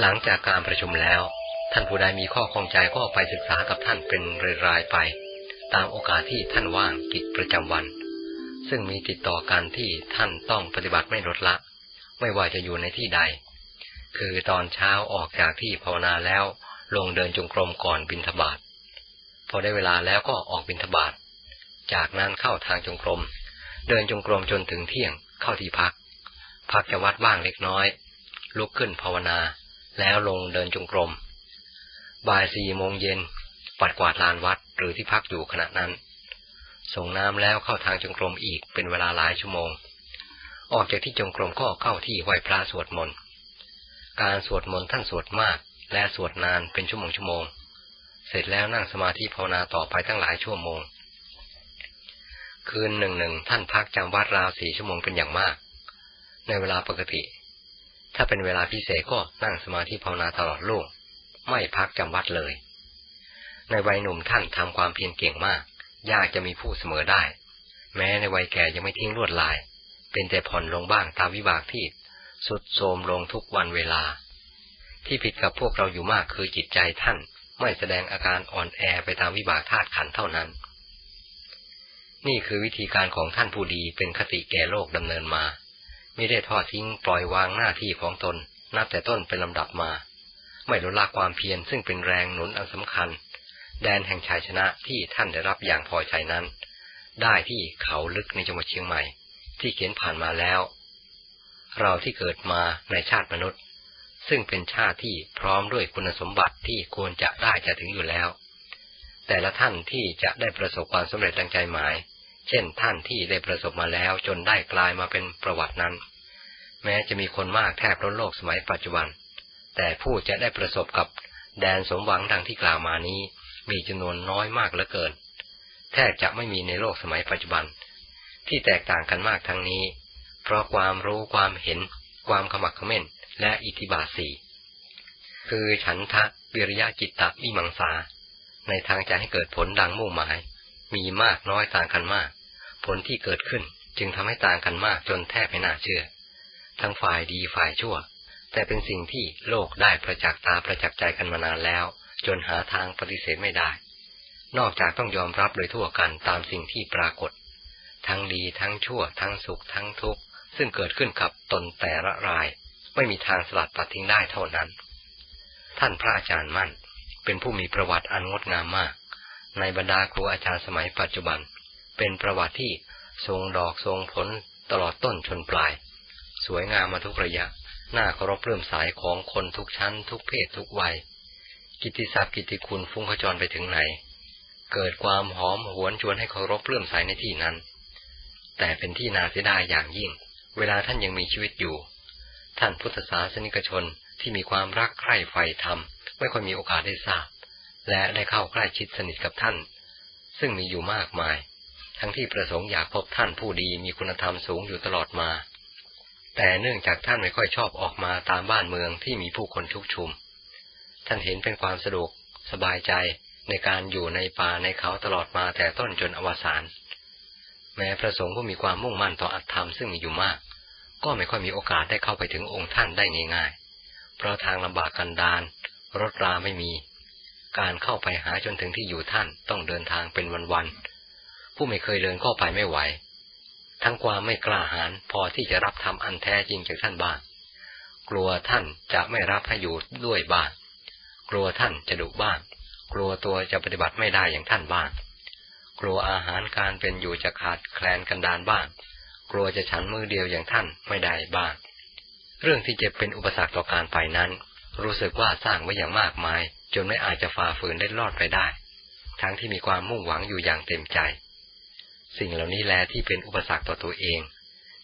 หลังจากการประชุมแล้ว ท่านผู้ใดมีข้อข้องใจก็ไปศึกษากับท่านเป็นรายๆไป ตามโอกาสที่ท่านว่างกิจประจำวัน ซึ่งมีติดต่อกันที่ท่านต้องปฏิบัติไม่ลดละ ไม่ว่าจะอยู่ในที่ใด คือตอนเช้าออกจากที่ภาวนาแล้วลงเดินจงกรมก่อนบินทบาทพอได้เวลาแล้วก็ออกบินทบาทจากนั้นเข้าทางจงกรม เดินจงกรมจนถึงเที่ยงเข้าที่พัก พักจะวัดบ้างเล็กน้อย ลุกขึ้นภาวนา แล้วลงเดินจงกรม บ่ายสี่โมงเย็นปัดกวาดลานวัดหรือที่พักอยู่ขณะนั้น ส่งน้ำแล้วเข้าทางจงกรมอีกเป็นเวลาหลายชั่วโมง ออกจากที่จงกรมก็เข้าที่ไหว้พระสวดมนต์ การสวดมนต์ท่านสวดมากและสวดนานเป็นชั่วโมงชั่วโมง เสร็จแล้วนั่งสมาธิภาวนาต่อไปตั้งหลายชั่วโมง คืนหนึ่งหนึ่งท่านพักจำวัดราวสี่ชั่วโมงเป็นอย่างมาก ในเวลาปกติ ถ้าเป็นเวลาพิเศษก็นั่งสมาธิภาวนาตลอดลูกไม่พักจำวัดเลย ในวัยหนุ่มท่านทำความเพียรเก่งมาก ยากจะมีผู้เสมอได้ แม้ในวัยแก่ยังไม่ทิ้งลวดลาย เป็นแต่ผ่อนลงบ้างตามวิบากที่สุดโทมลงทุกวันเวลา ที่ผิดกับพวกเราอยู่มากคือจิตใจท่านไม่แสดงอาการอ่อนแอไปตามวิบากธาตุขันเท่านั้น นี่คือวิธีการของท่านผู้ดีเป็นคติแก่โลกดำเนินมา ม่ได้ทอดทิ้งปล่อยวางหน้าที่ของตน นับแต่ต้นเป็นลำดับมา ไม่ลดละความเพียรซึ่งเป็นแรงหนุนอันสำคัญ แดนแห่งชัยชนะที่ท่านได้รับอย่างพอใจนั้น ได้ที่เขาลึกในจังหวัดเชียงใหม่ ที่เขียนผ่านมาแล้ว เราที่เกิดมาในชาติมนุษย์ ซึ่งเป็นชาติที่พร้อมด้วยคุณสมบัติที่ควรจะได้จะถึงอยู่แล้ว แต่ละท่านที่จะได้ประสบความสำเร็จดังใจหมาย เช่นท่านที่ได้ประสบมาแล้วจนได้กลายมาเป็นประวัตินั้น แม้จะมีคนมากแทบล้นโลกสมัยปัจจุบัน แต่ผู้จะได้ประสบกับแดนสมหวังดังที่กล่าวมานี้ มีจำนวนน้อยมากเหลือเกิน แทบจะไม่มีในโลกสมัยปัจจุบัน ที่แตกต่างกันมากทั้งนี้ เพราะความรู้ความเห็น ความขมักขม้น และอิทธิบาสีคือฉันทะวิริยะจิตตะวิมังสา ในทางจะให้เกิดผลดังมุ่งหมาย มีมากน้อยต่างกันมาก ผลที่เกิดขึ้นจึงทำให้ต่างกันมากจนแทบไม่น่าเชื่อ ทั้งฝ่ายดีฝ่ายชั่ว แต่เป็นสิ่งที่โลกได้ประจักษ์ตาประจักษ์ใจกันมานานแล้ว จนหาทางปฏิเสธไม่ได้ นอกจากต้องยอมรับโดยทั่วกันตามสิ่งที่ปรากฏ ทั้งดีทั้งชั่ว ทั้งสุขทั้งทุกข์ซึ่งเกิดขึ้นกับตนแต่ละราย ไม่มีทางสลัดตัดทิ้งได้เท่านั้น ท่านพระอาจารย์มั่น เป็นผู้มีประวัติอันงดงามมาก ในบรรดาครูอาจารย์สมัยปัจจุบัน เป็นประวัติที่ทรงดอกทรงผลตลอดต้นชนปลาย สวยงามมาทุกระยะน่าเคารพเรื่มสายของคนทุกชั้น ทุกเพศทุกวัย กิติศัพท์กิติคุณฟุ้งขจรไปถึงไหน เกิดความหอมหวนชวนให้เคารพเรื่มสายในที่นั้น แต่เป็นที่นาเสียดายอย่างยิ่ง เวลาท่านยังมีชีวิตอยู่ ท่านพุทธศาสนิกชนที่มีความรักใคร่ใฝ่ธรรมไม่ค่อยมีโอกาสได้ทราบ และได้เข้าใกล้ชิดสนิทกับท่าน ซึ่งมีอยู่มากมาย ทั้งที่ประสงค์อยากพบท่านผู้ดีมีคุณธรรมสูงอยู่ตลอดมา แต่เนื่องจากท่านไม่ค่อยชอบออกมาตามบ้านเมืองที่มีผู้คนชุกชุม ท่านเห็นเป็นความสะดวกสบายใจในการอยู่ในป่าในเขาตลอดมาแต่ต้นจนอวสานแม้ประสงค์ผู้มีความมุ่งมั่นต่ออัตธรรมซึ่งมีอยู่มาก ก็ไม่ค่อยมีโอกาสได้เข้าไปถึงองค์ท่านได้ง่ายๆ เพราะทางลำบากกันดานรถราไม่มี การเข้าไปหาจนถึงที่อยู่ท่านต้องเดินทางเป็นวันๆ ผู้ไม่เคยเดินเข้าไปไม่ไหว ทั้งความไม่กล้าหาญพอที่จะรับทำอันแท้จริงจากท่านบ้าง กลัวท่านจะไม่รับให้อยู่ด้วยบ้าง กลัวท่านจะดุบ้าง กลัวตัวจะปฏิบัติไม่ได้อย่างท่านบ้าง กลัวอาหารการเป็นอยู่จะขาดแคลนกันดานบ้าง กลัวจะฉันมือเดียวอย่างท่านไม่ได้บ้าง เรื่องที่จะเป็นอุปสรรคต่อการไปนั้น รู้สึกว่าสร้างไว้อย่างมากมาย จนไม่อาจจะฝ่าฝืนได้รอดไปได้ ทั้งที่มีความมุ่งหวังอยู่อย่างเต็มใจ สิ่งเหล่านี้แลที่เป็นอุปสรรคต่อตัวเอง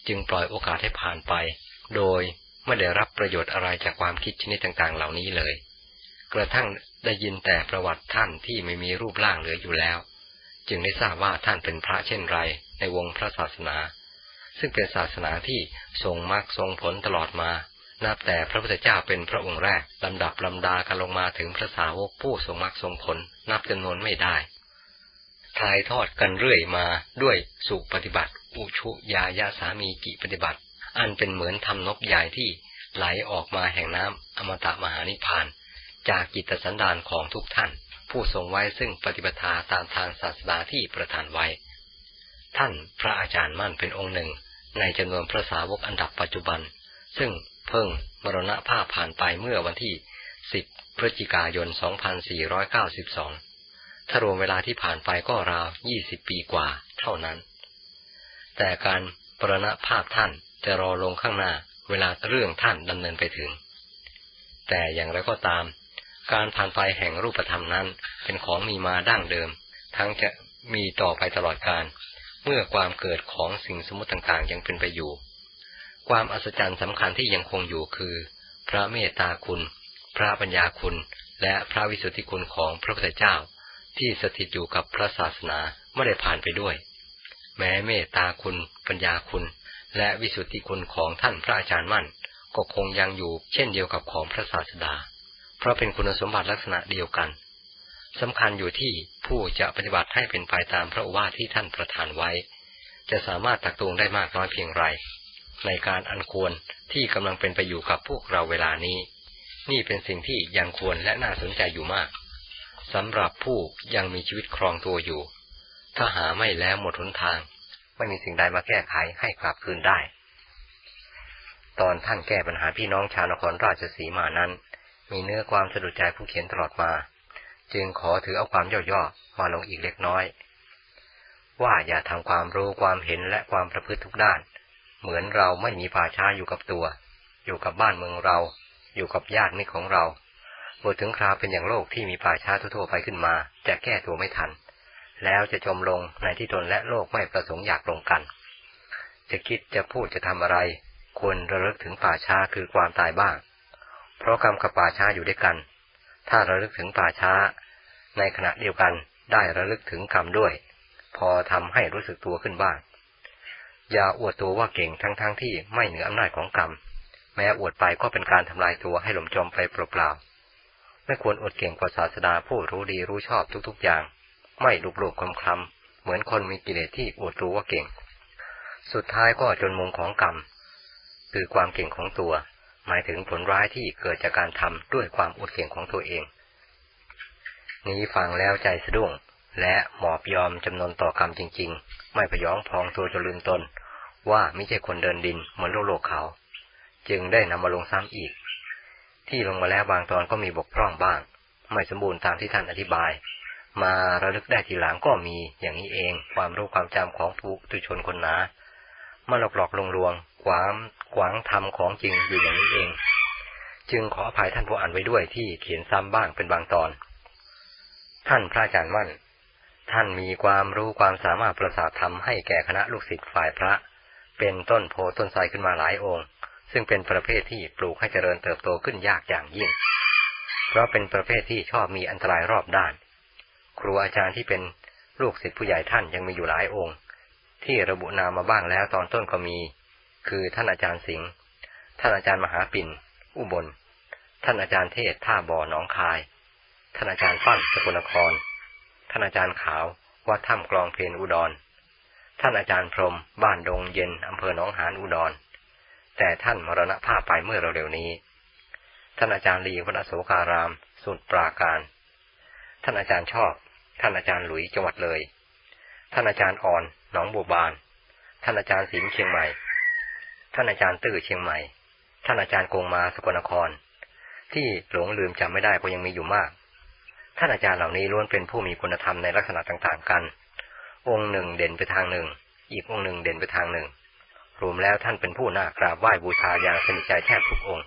จึงปล่อยโอกาสให้ผ่านไป โดยไม่ได้รับประโยชน์อะไรจากความคิดชนิดต่างๆ เหล่านี้เลย กระทั่งได้ยินแต่ประวัติท่านที่ไม่มีรูปร่างเหลืออยู่แล้ว จึงได้ทราบว่าท่านเป็นพระเช่นไรในวงพระศาสนา ซึ่งเป็นศาสนาที่ทรงมรรคทรงผลตลอดมา นับแต่พระพุทธเจ้าเป็นพระองค์แรกลำดับลำดากันลงมาถึงพระสาวกผู้ทรงมรรคทรงผล นับจำนวนไม่ได้ถ่ายทอดกันเรื่อยมาด้วยสุปฏิบัติ อุชุยายาสามีกิปฏิบัติ อันเป็นเหมือนทำนบใหญ่ที่ไหลออกมาแห่งน้ำอมตะมหานิพพาน จากจิตสันดานของทุกท่าน ผู้ทรงไว้ซึ่งปฏิปทาตามทางศาสนาที่ประทานไว้ ท่านพระอาจารย์มั่นเป็นองค์หนึ่ง ในจำนวนพระสาวกอันดับปัจจุบัน ซึ่ง เพิ่งมรณภาพผ่านไปเมื่อวันที่ 10 พฤศจิกายน 2492 ถ้ารวมเวลาที่ผ่านไปก็ราว 20 ปีกว่าเท่านั้น แต่การปรณภาพท่านจะรอลงข้างหน้าเวลาเรื่องท่านดำเนินไปถึง แต่อย่างไรก็ตาม การผ่านไปแห่งรูปธรรมนั้นเป็นของมีมาดั้งเดิม ทั้งจะมีต่อไปตลอดการเมื่อความเกิดของสิ่งสมมติต่างๆยังเป็นไปอยู่ ความอัศจรรย์สำคัญที่ยังคงอยู่คือ พระเมตตาคุณ พระปัญญาคุณ และพระวิสุทธิคุณของพระพุทธเจ้า ที่สถิตอยู่กับพระศาสนาไม่ได้ผ่านไปด้วย แม้เมตตาคุณ ปัญญาคุณ และวิสุทธิคุณของท่านพระอาจารย์มั่น ก็คงยังอยู่เช่นเดียวกับของพระศาสดา เพราะเป็นคุณสมบัติลักษณะเดียวกันสำคัญอยู่ที่ผู้จะปฏิบัติให้เป็นไปตามพระว่าที่ท่านประทานไว้ จะสามารถตักตวงได้มากน้อยเพียงไร ในการอันควรที่กำลังเป็นไปอยู่กับพวกเราเวลานี้ นี่เป็นสิ่งที่ยังควรและน่าสนใจอยู่มากสำหรับผู้ยังมีชีวิตครองตัวอยู่ ถ้าหาไม่แล้วหมดหนทาง ไม่มีสิ่งใดมาแก้ไขให้กลับคืนได้ ตอนท่านแก้ปัญหาพี่น้องชาวนครราชสีมานั้น มีเนื้อความสะดุดใจผู้เขียนตลอดมา จึงขอถือเอาความย่อๆมาลงอีกเล็กน้อย ว่าอย่าทำความรู้ความเห็นและความประพฤติทุกด้าน เหมือนเราไม่มีป่าช้าอยู่กับตัว อยู่กับบ้านเมืองเรา อยู่กับญาติมิตรของเราเมื่อถึงคราวเป็นอย่างโลกที่มีป่าช้าทั่วไปขึ้นมา จะแก้ตัวไม่ทัน แล้วจะจมลงในที่ตนและโลกไม่ประสงค์อยากลงกัน จะคิดจะพูดจะทำอะไร ควรระลึกถึงป่าช้าคือความตายบ้าง เพราะกรรมกับป่าช้าอยู่ด้วยกัน ถ้าระลึกถึงป่าช้า ในขณะเดียวกันได้ระลึกถึงกรรมด้วย พอทำให้รู้สึกตัวขึ้นบ้าง อย่าอวดตัวว่าเก่งทั้งๆทที่ไม่เหนืออำนาจของกรรม แม้อวดไปก็เป็นการทำลายตัวให้หล่มจมไปเปล่าๆไม่ควรอวดเก่งกว่าศาสดาผู้รู้ดีรู้ชอบทุกๆอย่าง ไม่ลุกลุกคำคลำเหมือนคนมีกิเลสที่อวดรู้ว่าเก่ง สุดท้ายก็จนมุมของกรรม คือความเก่งของตัว หมายถึงผลร้ายที่เกิดจากการทำด้วยความอวดเก่งของตัวเอง นี้ฟังแล้วใจสะดุ้ง และหมอบยอมจำนนต่อกรรมจริง ๆ ไม่พยองพองตัวจนลืมตน ว่าไม่ใช่คนเดินดินเหมือนโลกโลกเขา จึงได้นำมาลงซ้ำอีก ที่ลงมาแล้วบางตอนก็มีบกพร่องบ้าง ไม่สมบูรณ์ตามที่ท่านอธิบาย มาระลึกได้ทีหลังก็มีอย่างนี้เองความรู้ความจำของผู้ตุชนคนหนามาหลอกหลอกลงลวงความขวางธรรมของจริงอยู่อย่างนี้เอง จึงขออภัยท่านผู้อ่านไว้ด้วยที่เขียนซ้ำบ้างเป็นบางตอน ท่านพระอาจารย์มั่น ท่านมีความรู้ความสามารถประสาททำให้แก่คณะลูกศิษย์ฝ่ายพระ เป็นต้นโพต้นไทรขึ้นมาหลายองค์ ซึ่งเป็นประเภทที่ปลูกให้เจริญเติบโตขึ้นยากอย่างยิ่ง เพราะเป็นประเภทที่ชอบมีอันตรายรอบด้าน ครูอาจารย์ที่เป็นลูกศิษย์ผู้ใหญ่ท่านยังมีอยู่หลายองค์ ที่ระบุนามมาบ้างแล้วตอนต้นก็มี คือท่านอาจารย์สิงห์ท่านอาจารย์มหาปิ่น อุบล ท่านอาจารย์เทศท่าบ่อหนองคาย ท่านอาจารย์ปั้นสกลนคร ท่านอาจารย์ขาว วัดถ้ำกลองเพนอุดร ท่านอาจารย์พรม บ้านดงเย็นอำเภอหนองหานอุดร แต่ท่านมรณภาพไปเมื่อเร็วๆนี้ ท่านอาจารย์ลีวัดโสการาม สุดปราการ ท่านอาจารย์ชอบ ท่านอาจารย์หลุยจังหวัดเลย ท่านอาจารย์อ่อน หนองบัวบาน ท่านอาจารย์สิงห์เชียงใหม่ ท่านอาจารย์ตื้อเชียงใหม่ ท่านอาจารย์กงมาสกลนคร ที่หลงลืมจำไม่ได้ก็ยังมีอยู่มาก ท่านอาจารย์เหล่านี้ล้วนเป็นผู้มีคุณธรรมในลักษณะต่างๆกัน องค์หนึ่งเด่นไปทางหนึ่ง อีกองค์หนึ่งเด่นไปทางหนึ่ง รวมแล้วท่านเป็นผู้น่ากราบไหว้บูชาอย่างสนิทใจแทบทุกองค์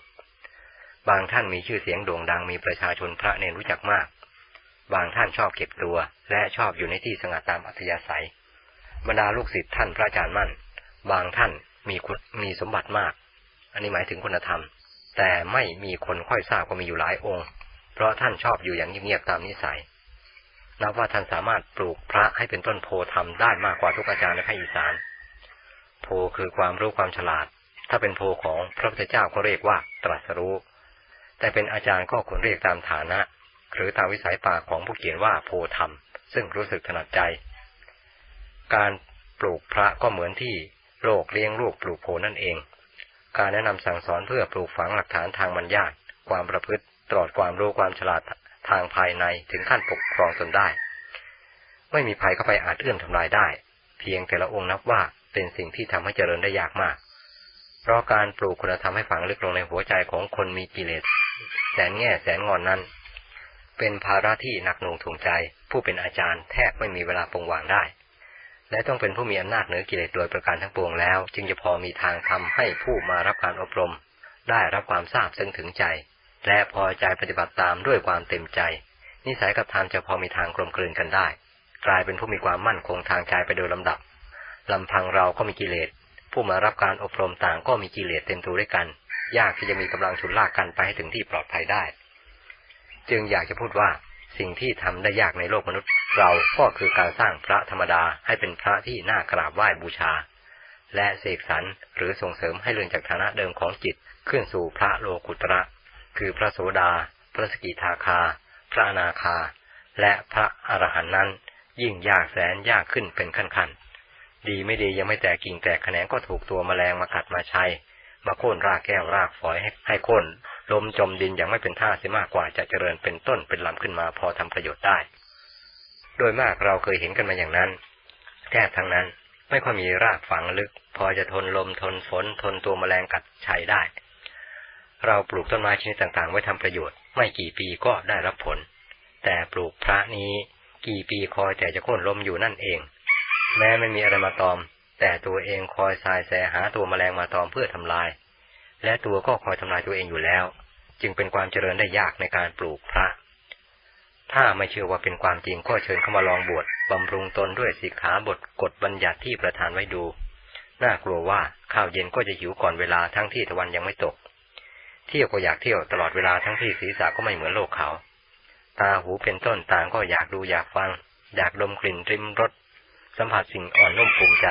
บางท่านมีชื่อเสียงโด่งดังมีประชาชนพระเนรรู้จักมาก บางท่านชอบเก็บตัว และชอบอยู่ในที่สงัดตามอัธยาศัย บรรดาลูกศิษย์ท่านพระอาจารย์มั่น บางท่านมีมีสมบัติมาก อันนี้หมายถึงคุณธรรม แต่ไม่มีคนค่อยทราบก็มีอยู่หลายองค์ เพราะท่านชอบอยู่อย่างเงียบๆตามนิสัย นับว่าท่านสามารถปลูกพระให้เป็นต้นโพธรรมได้มากกว่าทุกอาจารย์ในภาคอีสาน โพคือความรู้ความฉลาด ถ้าเป็นโพของพระพุทธเจ้าก็เรียกว่าตรัสรู้ แต่เป็นอาจารย์ก็ควรเรียกตามฐานะ หรือตามวิสัยปากของผู้เขียนว่าโพธรรม ซึ่งรู้สึกถนัดใจ การปลูกพระก็เหมือนที่โลกเลี้ยงลูกปลูกโพนั่นเอง การแนะนำสั่งสอนเพื่อปลูกฝังหลักฐานทางมัญญาตความประพฤติ ตลอดความรู้ความฉลาดทางภายในถึงขั้นปกครองตนได้ ไม่มีภัยเข้าไปอาจเอื้อมทำลายได้ เพียงแต่ละองค์นับว่าเป็นสิ่งที่ทำให้เจริญได้ยากมาก เพราะการปลูกคุณธรรมให้ฝังลึกลงในหัวใจของคนมีกิเลสแสนแง่แสนงอนนั้น เป็นภาระที่หนักหน่วงถ่วงใจ ผู้เป็นอาจารย์แทบไม่มีเวลาปรงวางได้ และต้องเป็นผู้มีอำนาจเหนือกิเลสโดยประการทั้งปวงแล้ว จึงจะพอมีทางทำให้ผู้มารับการอบรม ได้รับความทราบซึ้งถึงใจ และพอใจปฏิบัติตามด้วยความเต็มใจ นิสัยกับธรรมจะพอมีทางกลมกลืนกันได้ กลายเป็นผู้มีความมั่นคงทางใจไปโดยลำดับลำพังเราก็มีกิเลส ผู้มารับการอบรมต่างก็มีกิเลสเต็มตัวด้วยกัน ยากที่จะมีกำลังชุนลากกันไปให้ถึงที่ปลอดภัยได้ จึงอยากจะพูดว่าสิ่งที่ทำได้ยากในโลกมนุษย์ เราก็คือการสร้างพระธรรมดาให้เป็นพระที่น่ากราบไหว้บูชา และเสกสรรหรือส่งเสริมให้เลื่อนจากฐานะเดิมของจิตขึ้นสู่พระโลกุตระ คือพระโสดา พระสกิทาคา พระอนาคา และพระอรหันต์นั้น ยิ่งยากแสนยากขึ้นเป็นขั้นๆ ดีไม่ดียังไม่แตกกิ่งแตกแขนงก็ถูกตัวมแมลงมากัดมาชัยมาโค่นรากแก้วรากฝอยให้ให้โค่นลมจมดินอย่างไม่เป็นท่าเสียมากกว่าจะเจริญเป็นต้นเป็นลำขึ้นมาพอทำประโยชน์ได้ โดยมากเราเคยเห็นกันมาอย่างนั้นแท้ทั้งนั้นไม่ค่อยมีรากฝังลึก พอจะทนลมทนฝนทนตัวแมลงกัดชัยได้ เราปลูกต้นไม้ชนิดต่างๆ ไว้ทำประโยชน์ ไม่กี่ปีก็ได้รับผล แต่ปลูกพระนี้กี่ปีคอยแต่จะโค่นลมอยู่นั่นเอง แม้ไม่มีอะไรมาตอม แต่ตัวเองคอยสายแสหาตัวแมลงมาตอมเพื่อทำลาย และตัวก็คอยทำลายตัวเองอยู่แล้ว จึงเป็นความเจริญได้ยากในการปลูกพระ ถ้าไม่เชื่อว่าเป็นความจริงก็เชิญเข้ามาลองบวชบำรุงตนด้วยสิกขาบทกฎบัญญัติที่ประธานไว้ดู น่ากลัวว่าข้าวเย็นก็จะหิวก่อนเวลาทั้งที่ตะวันยังไม่ตก เที่ยวก็อยากเที่ยวตลอดเวลาทั้งที่ศีรษะก็ไม่เหมือนโลกเขา ตาหูเป็นต้นต่างก็อยากดูอยากฟัง อยากดมกลิ่นริมรสสัมผัสสิ่งอ่อนนุ่มภูมิใจ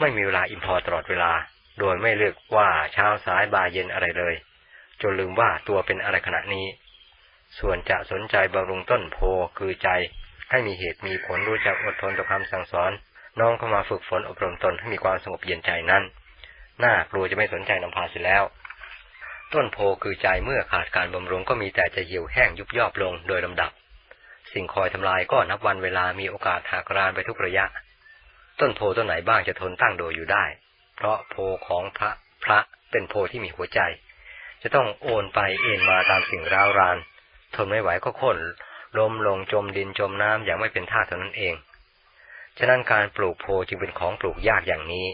ไม่มีเวลาอิ่มพอตลอดเวลา โดยไม่เลือกว่าเช้าสายบ่ายเย็นอะไรเลย จนลืมว่าตัวเป็นอะไรขณะนี้ ส่วนจะสนใจบำรุงต้นโพคือใจ ให้มีเหตุมีผลรู้จักอดทนต่อคำสั่งสอน น้องเข้ามาฝึกฝนอบรมตนให้มีความสงบเย็นใจนั้นน่ากลัวจะไม่สนใจนำพาเสียแล้ว ต้นโพคือใจเมื่อขาดการบำรุงก็มีแต่จะเหี่ยวแห้งยุบย่อลงโดยลำดับ สิ่งคอยทำลายก็นับวันเวลามีโอกาสหักรานไปทุกระยะ ต้นโพต้นไหนบ้างจะทนตั้งโดยอยู่ได้ เพราะโพของพระพระเป็นโพที่มีหัวใจ จะต้องโอนไปเอ็นมาตามสิ่งร้าวราน ทนไม่ไหวก็ค่นล้มลงจมดินจมน้ำอย่างไม่เป็นท่าเท่านั้นเอง ฉะนั้นการปลูกโพจึงเป็นของปลูกยากอย่างนี้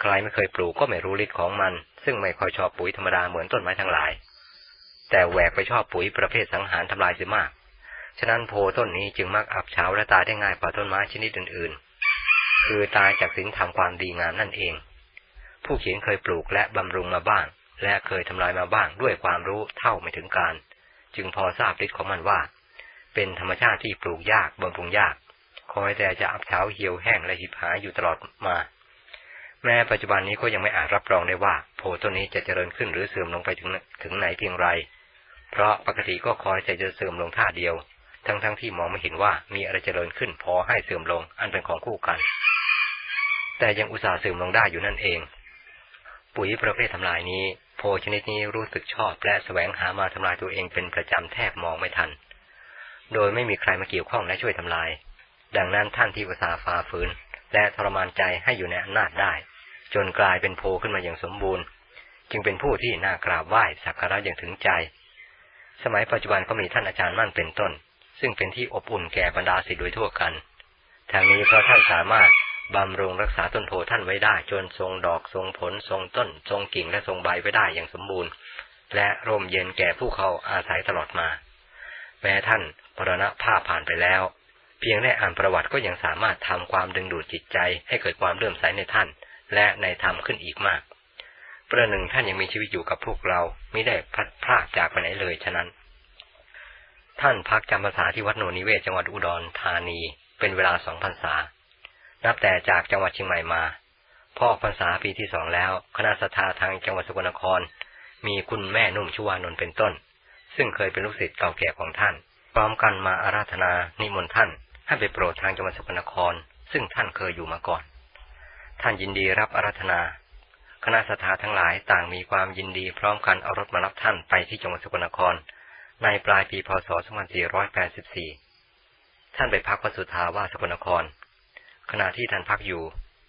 ใครไม่เคยปลูกก็ไม่รู้ฤทธิ์ของมัน ซึ่งไม่ค่อยชอบปุ๋ยธรรมดาเหมือนต้นไม้ทั้งหลาย แต่แหวกไปชอบปุ๋ยประเภทสังหารทำลายเสียมาก ฉะนั้นโพต้นนี้จึงมักอับเฉาและตายได้ง่ายกว่าต้นไม้ชนิดอื่นๆ คือตายจากสิ่งทำความดีงามนั่นเอง ผู้เขียนเคยปลูกและบำรุงมาบ้าง และเคยทำลายมาบ้างด้วยความรู้เท่าไม่ถึงการ จึงพอทราบฤทธิ์ของมันว่า เป็นธรรมชาติที่ปลูกยากบำรุงยาก คอยแต่จะอับเฉาเหี่ยวแห้งและหิบหายอยู่ตลอดมา แม้ปัจจุบันนี้ก็ยังไม่อาจรับรองได้ว่าโพต้นนี้จะเจริญขึ้นหรือเสื่อมลงไปถึงถึงไหนเพียงไร เพราะปกติก็คอยจะจะเสื่อมลงท่าเดียว ทั้งๆทที่มองไม่เห็นว่ามีอะไรเจริญขึ้นพอให้เสื่อมลงอันเป็นของคู่กัน แต่ยังอุตส่าห์เสื่อมลงได้อยู่นั่นเอง ปุ๋ยประเภททำลายนี้ โพชนิดนี้รู้สึกชอบและแสวงหามาทำลายตัวเองเป็นประจำแทบมองไม่ทัน โดยไม่มีใครมาเกี่ยวข้องและช่วยทำลาย ดังนั้นท่านที่อุตส่าห์ฝ่าฝืนและทรมานใจให้อยู่ในอำนาจได้ จนกลายเป็นโพขึ้นมาอย่างสมบูรณ์ จึงเป็นผู้ที่น่ากราบไหว้สักการะอย่างถึงใจ สมัยปัจจุบันก็มีท่านอาจารย์มั่นเป็นต้น ซึ่งเป็นที่อบอุ่นแก่บรรดาศิษย์โดยทั่วกันทางนี้เพราะท่านสามารถบำรุงรักษาต้นโพท่านไว้ได้ จนทรงดอกทรงผลทรงต้น ทรงกิ่งและทรงใบไว้ได้อย่างสมบูรณ์ และร่มเย็นแก่ผู้เขาอาศัยตลอดมา แม้ท่านปรณภาพผ่านไปแล้ว เพียงได้อ่านประวัติก็ยังสามารถทำความดึงดูดจิตใจให้เกิดความเลื่อมใสในท่าน และในธรรมขึ้นอีกมาก ประหนึ่งท่านยังมีชีวิตอยู่กับพวกเราไม่ได้พัดพรากจากไปไหนเลยฉะนั้น ท่านพักจำพรรษาที่วัดโนนิเวศจังหวัดอุดรธานี เป็นเวลาสองพรรษา นับแต่จากจังหวัดเชียงใหม่มา พ่อพรรษาปีที่สองแล้ว คณะสัทธาทางจังหวัดสกลนคร มีคุณแม่นุ่มชุวานนท์เป็นต้น ซึ่งเคยเป็นลูกศิษย์เก่าแก่ของท่านพร้อมกันมาอาราธนานิมนต์ท่านให้ไปโปรดทางจังหวัดสกลนคร ซึ่งท่านเคยอยู่มาก่อน ท่านยินดีรับอาราธนา คณะสัตาทั้งหลายต่างมีความยินดีพร้อมกันเอารถมารับท่านไปที่จังหวัดสกลนคร ในปลายปีพศ 2484 ท่านไปพักวัดสุทธาวาสสกลนคร ขณะที่ท่านพักอยู่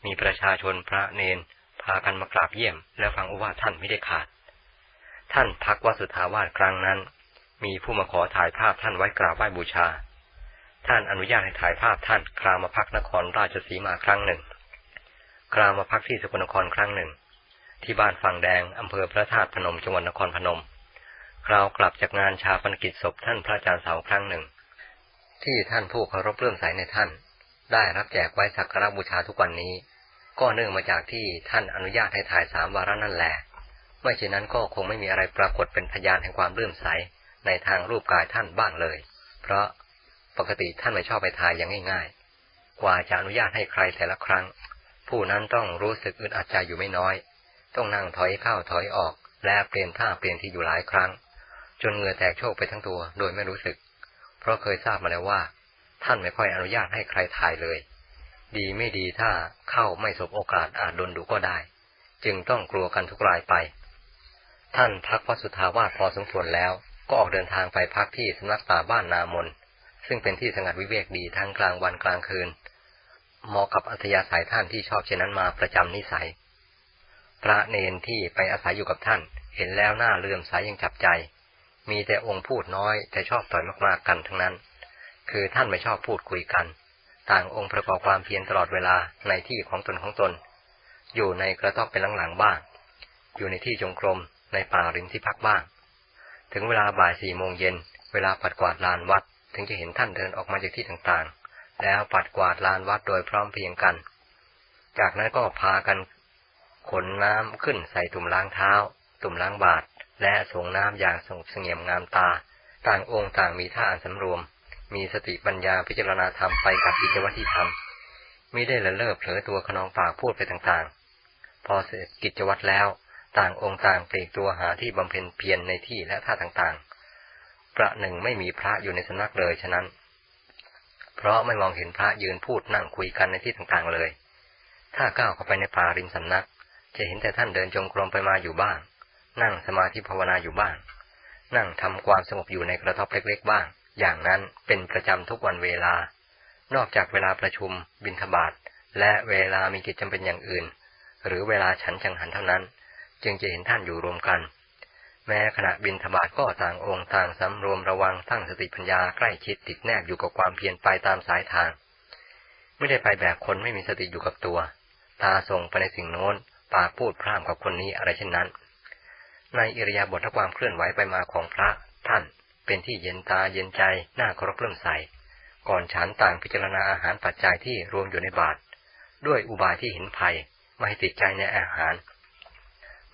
มีประชาชนพระเนน พากันมากราบเยี่ยม และฟังอุวาทท่านไม่ได้ขาด ท่านพักวัดสุทธาวาสครั้งนั้น มีผู้มาขอถ่ายภาพท่านไว้กราบไหว้บูชา ท่านอนุญาตให้ถ่ายภาพท่านคราวมาพักนครราชสีมาครั้งหนึ่ง คราวมาพักที่สกลนครครั้งหนึ่ง ที่บ้านฝั่งแดงอำเภอพระธาตุพนมจังหวัดนครพนม คราวกลับจากงานชาปนกิจศพท่านพระอาจารย์เสาครั้งหนึ่ง ที่ท่านผู้เคารพเรื่องใสในท่าน ได้รับแจกไว้สักการบูชาทุกวันนี้ ก็เนื่องมาจากที่ท่านอนุญาตให้ถ่ายสามวาระนั่นแหละไม่เช่นนั้นก็คงไม่มีอะไรปรากฏเป็นพยานแห่งความเลื่อมใสในทางรูปกายท่านบ้างเลย เพราะปกติท่านไม่ชอบไปถ่ายอย่างง่าย ๆ กว่าจะอนุญาตให้ใครแต่ละครั้ง ผู้นั้นต้องรู้สึกอึดอัดใจอยู่ไม่น้อย ต้องนั่งถอยเข้าถอยออก และเปลี่ยนท่าเปลี่ยนที่อยู่หลายครั้ง จนเหงื่อแตกโชกไปทั้งตัวโดยไม่รู้สึก เพราะเคยทราบมาแล้วว่า ท่านไม่ค่อยอนุญาตให้ใครถ่ายเลย ดีไม่ดีถ้าเข้าไม่สบโอกาสอาจโดนดูก็ได้ จึงต้องกลัวกันทุกรายไป ท่านพักวัดสุทาวาสพอสมควรแล้ว ก็ออกเดินทางไปพักที่สำนักป่าบ้านนามนซึ่งเป็นที่สงัดวิเวกดีทั้งกลางวันกลางคืน เหมาะกับอัธยาศัยท่านที่ชอบเช่นนั้นมาประจำนิสัย พระเนนที่ไปอาศัยอยู่กับท่าน เห็นแล้วหน้าเลื่อมใสยยังจับใจ มีแต่องค์พูดน้อยแต่ชอบต่อยมากๆกันทั้งนั้น คือท่านไม่ชอบพูดคุยกัน ต่างองค์ประกอบความเพียรตลอดเวลาในที่ของตนของตน อยู่ในกระต๊อบเป็นหลังๆบ้าง อยู่ในที่จงกรมในป่าริมที่พักบ้าง ถึงเวลาบ่ายสี่โมงเย็นเวลาปัดกวาดลานวัดถึงจะเห็นท่านเดินออกมาจากที่ต่างๆ แล้วปัดกวาดลานวัดโดยพร้อมเพียงกัน จากนั้นก็พากันขนน้ำขึ้นใส่ตุ่มล้างเท้า ตุ่มล้างบาท และส่งน้ำอย่างสงบเสงี่ยมงามตา ต่างองค์ต่างมีท่าอันสำรวม มีสติปัญญาพิจารณาธรรมไปกับกิจวัตรที่ทำไม่ได้ละเลิกเผลอตัวขนองปากพูดไปต่างๆ พอเสร็จกิจวัตรแล้ว ต่างองค์ต่างปลีกตัวหาที่บำเพ็ญเพียรในที่และท่าต่างๆ ประหนึ่งไม่มีพระอยู่ในสนักเลยฉะนั้น เพราะไม่มองเห็นพระยืนพูดนั่งคุยกันในที่ต่างๆเลย ถ้าก้าวเข้าไปในป่าริมสำนัก จะเห็นแต่ท่านเดินจงกรมไปมาอยู่บ้าง นั่งสมาธิภาวนาอยู่บ้าง นั่งทำความสงบอยู่ในกระท่อมเล็กๆบ้าง อย่างนั้นเป็นประจำทุกวันเวลา นอกจากเวลาประชุม บิณฑบาตและเวลามีกิจจำเป็นอย่างอื่น หรือเวลาฉันจังหันเท่านั้น จึงจะเห็นท่านอยู่รวมกัน แม้ขณะบินธบาตก็ต่างองค์ต่างสำรวมระวังตั้งสติปัญญาใกล้ชิดติดแนบอยู่กับความเพียรไปตามสายทาง ไม่ได้ไปแบบคนไม่มีสติอยู่กับตัว ตาส่งไปในสิ่งโน้น ปากพูดพร่ำกับคนนี้อะไรเช่นนั้น ในอิริยาบถและความเคลื่อนไหวไปมาของพระท่าน เป็นที่เย็นตาเย็นใจน่าเคารพเริ่มใส ก่อนฉันต่างพิจารณาอาหารปัจจัยที่รวมอยู่ในบาตรด้วยอุบายที่เห็นภัยไม่ให้ติดใจในอาหาร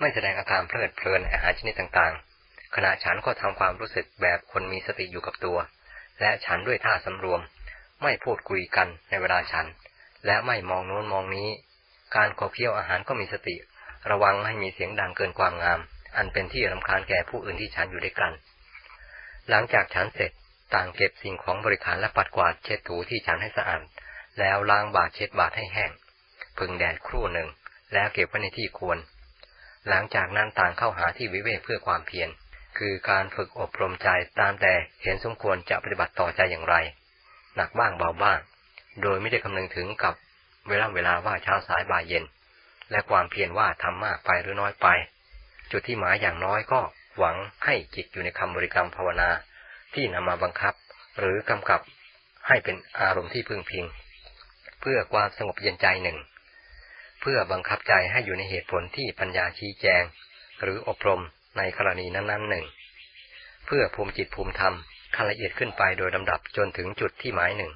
ไม่แสดงอาการเพลิดเพลินอาหารชนิดต่างๆ ขณะฉันก็ทำความรู้สึกแบบคนมีสติอยู่กับตัว และฉันด้วยท่าสำรวม ไม่พูดคุยกันในเวลาฉัน และไม่มองโน้นมองนี้ การขบเคี้ยวอาหารก็มีสติ ระวังให้มีเสียงดังเกินความงาม อันเป็นที่รำคาญแก่ผู้อื่นที่ฉันอยู่ด้วยกัน หลังจากฉันเสร็จต่างเก็บสิ่งของบริการและปัดกวาดเช็ดถูที่ฉันให้สะอาดแล้วล้างบาดเช็ดบาดให้แห้ง พึงแดดครู่หนึ่ง แล้วเก็บไว้ในที่ควร หลังจากนั้นต่างเข้าหาที่วิเวกเพื่อความเพียร คือการฝึกอบรมใจตามแต่เห็นสมควรจะปฏิบัติต่อใจอย่างไร หนักบ้างเบาบ้าง โดยไม่ได้คำนึงถึงกับเวลาเวลาว่าเช้าสายบ่ายเย็น และความเพียรว่าทำมากไปหรือน้อยไป จุดที่หมายอย่างน้อยก็หวังให้จิตอยู่ในคำบริกรรมภาวนา ที่นำมาบังคับ หรือกำกับให้เป็นอารมณ์ที่พึงพิง เพื่อความสงบเย็นใจหนึ่ง เพื่อบังคับใจให้อยู่ในเหตุผลที่ปัญญาชี้แจง หรืออบรมในกรณีนั้นๆหนึ่ง เพื่อภูมิจิตภูมิธรรมขั้นละเอียดขึ้นไปโดยลำดับจนถึงจุดที่หมายหนึ่ง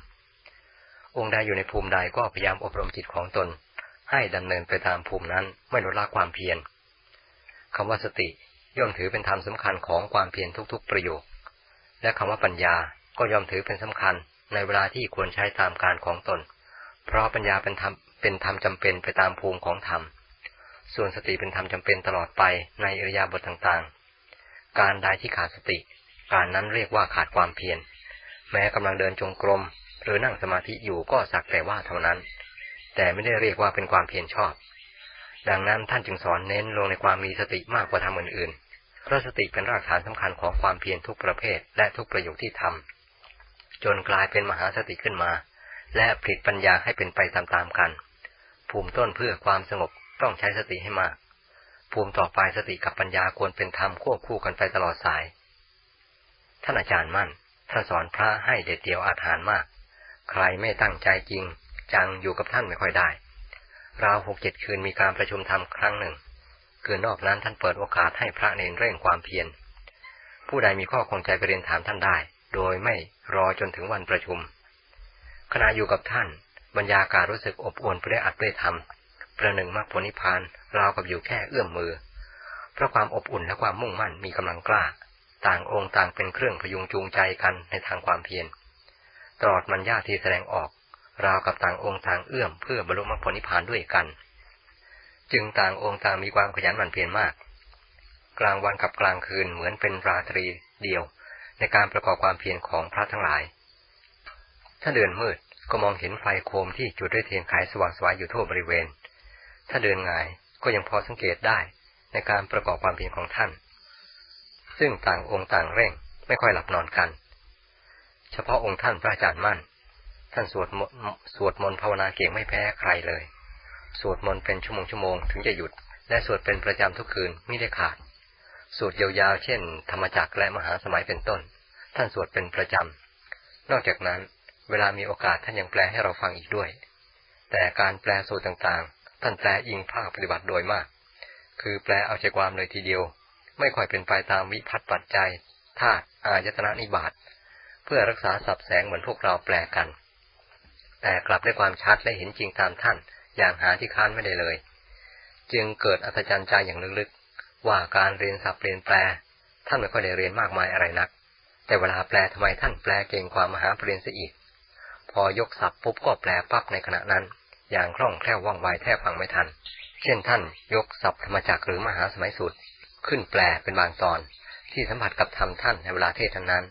องค์ใดอยู่ในภูมิใดก็พยายามอบรมจิตของตน ให้ดำเนินไปตามภูมินั้นไม่ลดละความเพียรคำว่าสติย่อมถือเป็นธรรมสาคัญของความเพียรทุกๆประโยค และคำว่าปัญญาก็ย่อมถือเป็นสำคัญในเวลาที่ควรใช้ตามการของตน เพราะปัญญาเป็นธรรม เป็นธรรมจำเป็นไปตามภูมิของธรรม ส่วนสติเป็นธรรมจำเป็นตลอดไปในอริยาบทต่างๆ การใดที่ขาดสติ การนั้นเรียกว่าขาดความเพียร แม้กำลังเดินจงกรม หรือนั่งสมาธิอยู่ก็สักแต่ว่าเท่านั้น แต่ไม่ได้เรียกว่าเป็นความเพียรชอบ ดังนั้นท่านจึงสอนเน้นลงในความมีสติมากกว่าทำอื่นๆ เพราะสติเป็นรากฐานสำคัญของความเพียรทุกประเภท และทุกประโยคที่ทำจนกลายเป็นมหาสติขึ้นมา และผลิตปัญญาให้เป็นไปตามๆกัน ภูมิต้นเพื่อความสงบต้องใช้สติให้มาก ภูมิต่อไปสติกับปัญญาควรเป็นธรรมควบคู่กันไปตลอดสาย ท่านอาจารย์มั่นท่านสอนพระให้เด็ดเดียวอาถานมาก ใครไม่ตั้งใจจริง จังอยู่กับท่านไม่ค่อยได้ราวหกเจ็ดคืนมีการประชุมธรรมครั้งหนึ่ง คืนนอกนั้นท่านเปิดโอกาสให้พระเนรเร่งความเพียร ผู้ใดมีข้อคงใจไปเรียนถามท่านได้ โดยไม่รอจนถึงวันประชุม ขณะอยู่กับท่าน บรรยากาศรู้สึกอบอวลไปด้วยอัดด้วยธรรมประหนึ่งมรรคผลนิพพานราวกับอยู่แค่เอื้อมมือ เพราะความอบอุ่นและความมุ่งมั่นมีกำลังกล้า ต่างองค์ต่างเป็นเครื่องพยุงจูงใจกันในทางความเพียรตลอดมันญาที่แสดงออก ราวกับต่างองค์ต่างเอื้อมเพื่อบรรลุมรรคผลนิพพานด้วยกัน จึงต่างองค์ต่างมีความขยันหมั่นเพียรมาก กลางวันกับกลางคืนเหมือนเป็นราตรีเดียว ในการประกอบความเพียรของพระทั้งหลาย ถ้าเดินมืด ก็มองเห็นไฟโคมที่จุดด้วยเทียนไขสว่างสวายอยู่ทั่วบริเวณ ถ้าเดินง่ายก็ยังพอสังเกตได้ในการประกอบความเพียรของท่าน ซึ่งต่างองค์ต่างเร่งไม่ค่อยหลับนอนกัน เฉพาะองค์ท่านพระอาจารย์มั่น ท่านสวดสวดมนต์ภาวนาเก่งไม่แพ้ใครเลย สวดมนต์เป็นชั่วโมงชั่วโมงถึงจะหยุด และสวดเป็นประจำทุกคืนไม่ได้ขาด สวดยาวๆเช่น ธรรมจักรและมหาสมัยเป็นต้น ท่านสวดเป็นประจำ นอกจากนั้น เวลามีโอกาสท่านยังแปลให้เราฟังอีกด้วย แต่การแปลสูตรต่างๆ ท่านแปลอิงภาคปฏิบัติโดยมาก คือแปลเอาใจความเลยทีเดียว ไม่ค่อยเป็นไปตามวิพัฒน์ปัจจัยธาตุอายตนะนิบาตเพื่อรักษาสับแสงเหมือนพวกเราแปลกัน แต่กลับได้ความชัดและเห็นจริงตามท่าน อย่างหาที่ค้านไม่ได้เลย จึงเกิดอัศจรรย์ใจอย่างลึกๆ ว่าการเรียนสับเรียนแปล ท่านไม่ค่อยได้เรียนมากมายอะไรนัก แต่เวลาแปลทำไมท่านแปลเก่งกว่ามหาปรริญญาอีก พอยกศัพท์ปุ๊บก็แปลปั๊บในขณะนั้น อย่างคล่องแคล่วว่องไวแทบฟังไม่ทัน เช่นท่านยกศัพท์ธรรมจักหรือมหาสมัยสุดขึ้นแปลเป็นบางตอน ที่สัมผัสกับธรรมท่านในเวลาเทศนั้น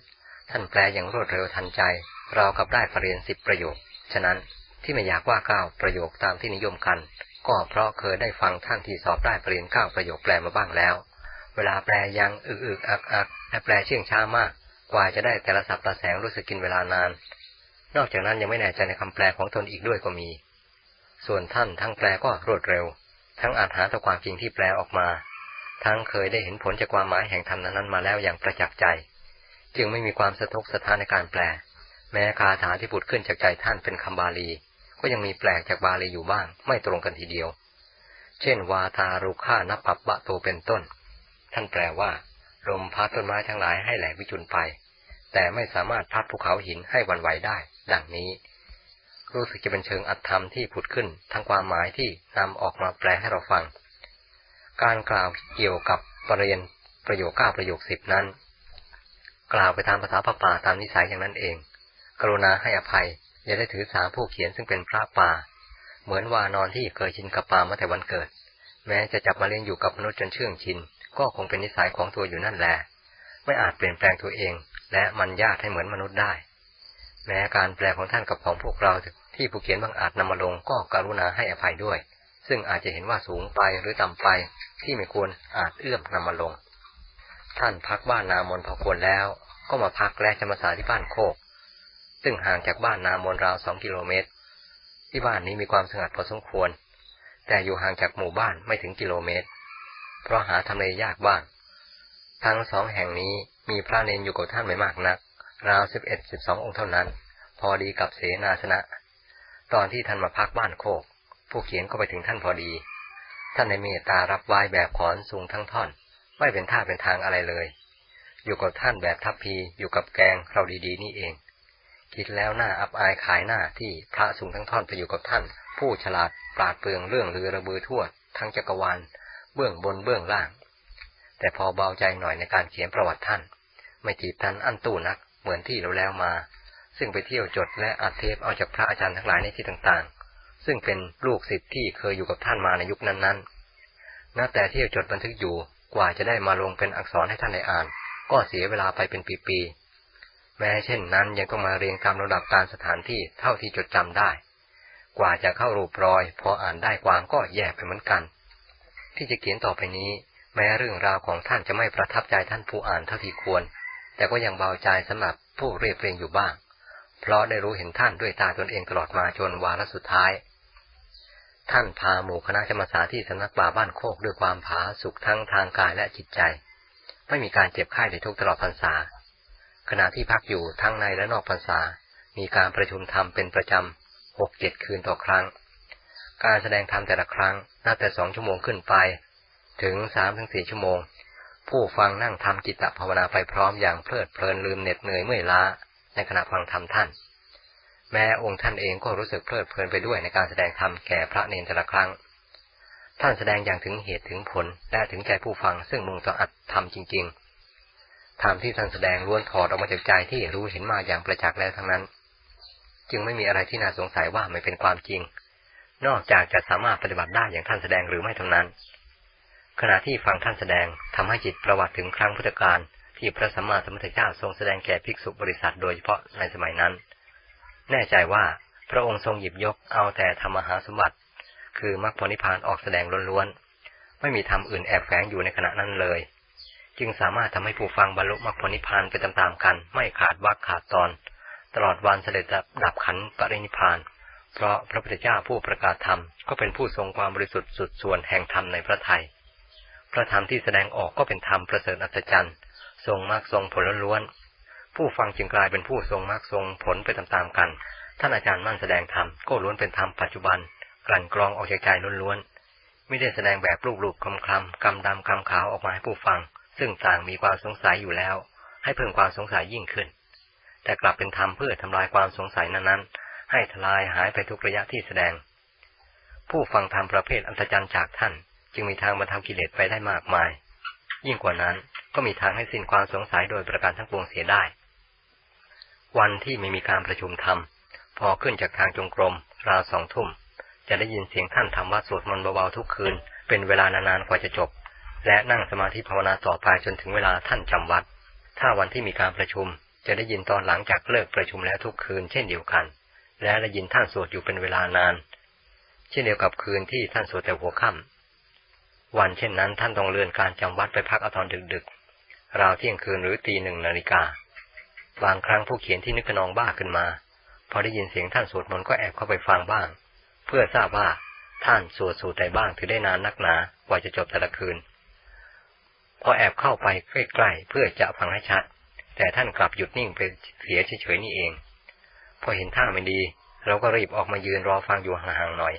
ท่านแปลอย่างรวดเร็วทันใจ เรากับได้ปรริญญาสิบประโยค ฉะนั้นที่ไม่อยากว่าก้าวประโยคตามที่นิยมกัน ก็เพราะเคยได้ฟังท่านที่สอบได้ปรริญญาเก้าประโยคแปลมาบ้างแล้ว เวลาแปลยังอึกอึกอักอักและแปลเชื่องช้ามาก กว่าจะได้แต่ละสับละแสงรู้สึกกินเวลานาน นอกจากนั้นยังไม่แน่ใจในคำแปลของตนอีกด้วยก็มี ส่วนท่านทั้งแปลก็รวดเร็ว ทั้งอาจหาตัวความจริงที่แปลออกมา ทั้งเคยได้เห็นผลจากความหมายแห่งธรรมนั้นมาแล้วอย่างประจักษ์ใจ จึงไม่มีความสะทกสะท้านในการแปล แม้คาถาที่ผุดขึ้นจากใจท่านเป็นคำบาลี ก็ยังมีแปลกจากบาลีอยู่บ้าง ไม่ตรงกันทีเดียว เช่น วาทารุฆ่านับปับบะโตเป็นต้น ท่านแปลว่าลมพัดต้นไม้ทั้งหลายให้แหลกวิจุนไป แต่ไม่สามารถพัดภูเขาหินให้วันไหวได้ ดังนี้ รู้สึกจะเป็นเชิงอัตธรรมที่ผุดขึ้นทั้งความหมายที่นำออกมาแปลให้เราฟัง การกล่าวเกี่ยวกับปรริญประโยคเก้าประโยคสิบนั้น กล่าวไปตามภาษาพระป่าตามนิสัยอย่างนั้นเอง กรุณาให้อภัย อย่าได้ถือสาผู้เขียนซึ่งเป็นพระป่า เหมือนวานอนที่เคยชินกับป่ามาแต่วันเกิด แม้จะจับมาเลี้ยงอยู่กับมนุษย์จนเชื่องชิน ก็คงเป็นนิสัยของตัวอยู่นั่นแหละไม่อาจเปลี่ยนแปลงตัวเอง และมันยากให้เหมือนมนุษย์ได้ แม้การแปลของท่านกับของพวกเราที่ผู้เขียนบางอาจนำมาลงก็กรุณาให้อภัยด้วย ซึ่งอาจจะเห็นว่าสูงไปหรือต่ำไปที่ไม่ควรอาจเอื้อมนำมาลง ท่านพักบ้านนามนพอควรแล้ว ก็มาพักและจะมาสาที่บ้านโคก ซึ่งห่างจากบ้านนามนราวสองกิโลเมตร ที่บ้านนี้มีความสงัดพอสมควร แต่อยู่ห่างจากหมู่บ้านไม่ถึงกิโลเมตร เพราะหาทำเลยากบ้าง ทั้งสองแห่งนี้มีพระเนนอยู่กับท่านไม่มากนัก ราวสิบเอ็ดสิบสององค์เท่านั้น พอดีกับเสนาสนะ ตอนที่ท่านมาพักบ้านโคก ผู้เขียนก็ไปถึงท่านพอดี ท่านในเมตตารับไว้แบบขอนสูงทั้งท่อน ไม่เป็นท่าเป็นทางอะไรเลย อยู่กับท่านแบบทัพพีอยู่กับแกงเราดีๆ นี่เอง คิดแล้วหน้าอับอายขายหน้าที่พระสูงทั้งท่อนไปอยู่กับท่าน ผู้ฉลาดปราดเปลืองเรื่องลือระบือทั่ว ทั้งจักรวาลเบื้องบนเบื้องล่าง แต่พอเบาใจหน่อยในการเขียนประวัติท่าน ไม่ตีบทันอันตู้นัก เหมือนที่เราแล้วมา ซึ่งไปเที่ยวจดและอัดเทปเอาจากพระอาจารย์ทั้งหลายในที่ต่างๆ ซึ่งเป็นลูกศิษย์ที่เคยอยู่กับท่านมาในยุคนั้นๆนับแต่เที่ยวจดบันทึกอยู่กว่าจะได้มาลงเป็นอักษรให้ท่านได้อ่าน ก็เสียเวลาไปเป็นปีๆแม้เช่นนั้นยังต้องมาเรียงตามระดับการสถานที่เท่าที่จดจำได้ กว่าจะเข้ารูปรอย พออ่านได้กวางก็แย่ไปเหมือนกัน ที่จะเขียนต่อไปนี้ แม้เรื่องราวของท่านจะไม่ประทับใจท่านผู้อ่านเท่าที่ควร แต่ก็ยังเบาใจสำหรับผู้เรียบเรียงอยู่บ้าง เพราะได้รู้เห็นท่านด้วยตาตนเองตลอดมาจนวาระสุดท้าย ท่านพาหมู่คณะจรรมสาที่สำนักป่าบ้านโคกด้วยความผาสุกทั้งทางกายและจิตใจ ไม่มีการเจ็บไข้ในทุกตลอดพรรษา ขณะที่พักอยู่ทั้งในและนอกพรรษา มีการประชุมธรรมเป็นประจำหกเจ็ดคืนต่อครั้ง การแสดงธรรมแต่ละครั้งนับแต่สองชั่วโมงขึ้นไป ถึงสามถึงสี่ชั่วโมง ผู้ฟังนั่งทำจิตตภาวนาไปพร้อมอย่างเพลิดเพลินลืมเหน็ดเหนื่อยเมื่อยล้า ในขณะฟังธรรมท่าน แม้องค์ท่านเองก็รู้สึกเพลิดเพลินไปด้วยในการแสดงธรรมแก่พระเนรแต่ละครั้ง ท่านแสดงอย่างถึงเหตุถึงผลและถึงใจผู้ฟังซึ่งมุ่งต่ออัดธรรมจริง ๆธรรมที่ท่านแสดงล้วนถอดออกมาจากใจที่รู้เห็นมาอย่างประจักษ์แล้วทั้งนั้น จึงไม่มีอะไรที่น่าสงสัยว่าไม่เป็นความจริง นอกจากจะสามารถปฏิบัติได้อย่างท่านแสดงหรือไม่เท่านั้น ขณะที่ฟังท่านแสดงทำให้จิตประวัติถึงครั้งพุทธกาลที่พระสัมมาสัมพุทธเจ้าทรงแสดงแก่ภิกษุบริษัทโดยเฉพาะในสมัยนั้น แน่ใจว่าพระองค์ทรงหยิบยกเอาแต่ธรรมหาสมบัติ คือมรรคผลนิพพานออกแสดงล้วนๆ ไม่มีธรรมอื่นแอบแฝงอยู่ในขณะนั้นเลย จึงสามารถทำให้ผู้ฟังบรรลุมรรคผลนิพพานไปตามๆกัน ไม่ขาดวักขาดตอน ตลอดวันเสด็จดับขันปรินิพพาน เพราะพระพุทธเจ้าผู้ประกาศธรรมก็เป็นผู้ทรงความบริสุทธิ์สุดส่วนแห่งธรรมในพระไทย พระธรรมที่แสดงออกก็เป็นธรรมประเสริฐอัศจรรย์ ทรงมรรคทรงผลล้วน ผู้ฟังจึงกลายเป็นผู้ทรงมรรคทรงผลไปตามๆกัน ท่านอาจารย์มั่นแสดงธรรมก็ล้วนเป็นธรรมปัจจุบัน กลั่นกรองออกจากใจล้วนๆ ไม่ได้แสดงแบบรูปๆคำคำกำดำกำขาวออกมาให้ผู้ฟัง ซึ่งต่างมีความสงสัยอยู่แล้ว ให้เพิ่มความสงสัยยิ่งขึ้น แต่กลับเป็นธรรมเพื่อทำลายความสงสัยนั้นๆ ให้ทลายหายไปทุกระยะที่แสดง ผู้ฟังธรรมประเภทอัศจรรย์จากท่าน จึงมีทางบรรเทากิเลสไปได้มากมาย ยิ่งกว่านั้นก็มีทางให้สิ้นความสงสัยโดยประการทั้งปวงเสียได้ วันที่ไม่มีการประชุมธรรม พอขึ้นจากทางจงกรม ราวสองทุ่ม จะได้ยินเสียงท่านทำวัดสวดมนต์เบาๆทุกคืน เป็นเวลานานๆกว่าจะจบ และนั่งสมาธิภาวนาต่อไปจนถึงเวลาท่านจำวัด ถ้าวันที่มีการประชุม จะได้ยินตอนหลังจากเลิกประชุมแล้วทุกคืนเช่นเดียวกัน และได้ยินท่านสวดอยู่เป็นเวลานาน เช่นเดียวกับคืนที่ท่านสวดแต่หัวค่ำ วันเช่นนั้นท่านต้องเลื่อนการจำวัดไปพักเอาตอนดึกๆ ราวเที่ยงคืนหรือตีหนึ่งนาฬิกา บางครั้งผู้เขียนที่นึกขนองบ้าขึ้นมา พอได้ยินเสียงท่านสวดมนต์ก็แอบเข้าไปฟังบ้าง เพื่อทราบว่าท่านสวดสูตรใดบ้างถือได้นานนักหนากว่าจะจบแต่ละคืน พอแอบเข้าไปใกล้ๆเพื่อจะฟังให้ชัด แต่ท่านกลับหยุดนิ่งไปเสียเฉยๆนี่เอง พอเห็นท่าไม่ดี เราก็รีบออกมายืนรอฟังอยู่ห่างๆหน่อย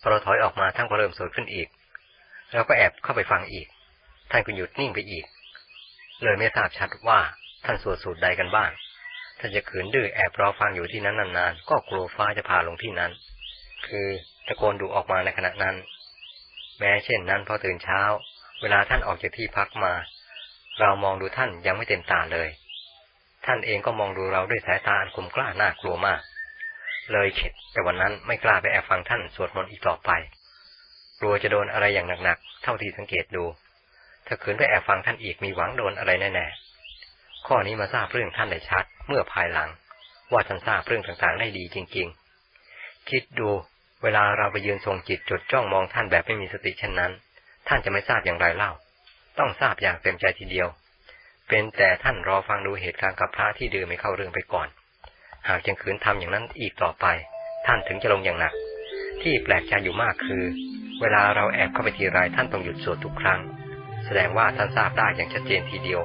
พอเราถอยออกมาท่านก็เริ่มสวดขึ้นอีก เราก็แอบเข้าไปฟังอีก ท่านก็หยุดนิ่งไปอีก เลยไม่ทราบชัดว่าท่านสวดสูตรใดกันบ้าง ถ้าจะขืนดื้อแอบรอฟังอยู่ที่นั้นนานๆ ก็กลัวฟ้าจะพาลงที่นั้น คือตะโกนดุออกมาในขณะนั้น แม้เช่นนั้นพอตื่นเช้า เวลาท่านออกจากที่พักมา เรามองดูท่านยังไม่เต็มตาเลย ท่านเองก็มองดูเราด้วยสายตาอันคมกล้าน่ากลัวมาก เลยเข็ดแต่วันนั้นไม่กล้าไปแอบฟังท่านสวดมนต์อีกต่อไป กลัวจะโดนอะไรอย่างหนักๆ เท่าที่สังเกตดู ถ้าขืนไปแอบฟังท่านอีกมีหวังโดนอะไรแน่ๆ ข้อนี้มาทราบเรื่องท่านได้ชัด เมื่อภายหลัง ว่าท่านทราบเรื่องต่างๆได้ดีจริง ๆ คิดดูเวลาเราไปยืนทรงจิตจดจ้องมองท่านแบบไม่มีสติเช่นนั้น ท่านจะไม่ทราบอย่างไรเล่า ต้องทราบอย่างเต็มใจทีเดียว เป็นแต่ท่านรอฟังดูเหตุการณ์กับพระที่ดื่มไม่เข้าเรื่องไปก่อน หากยังขืนทำอย่างนั้นอีกต่อไป ท่านถึงจะลงอย่างหนัก ที่แปลกใจอยู่มากคือ เวลาเราแอบเข้าไปทีไรท่านต้องหยุดสวดทุกครั้ง แสดงว่าท่านทราบได้อย่างชัดเจนทีเดียว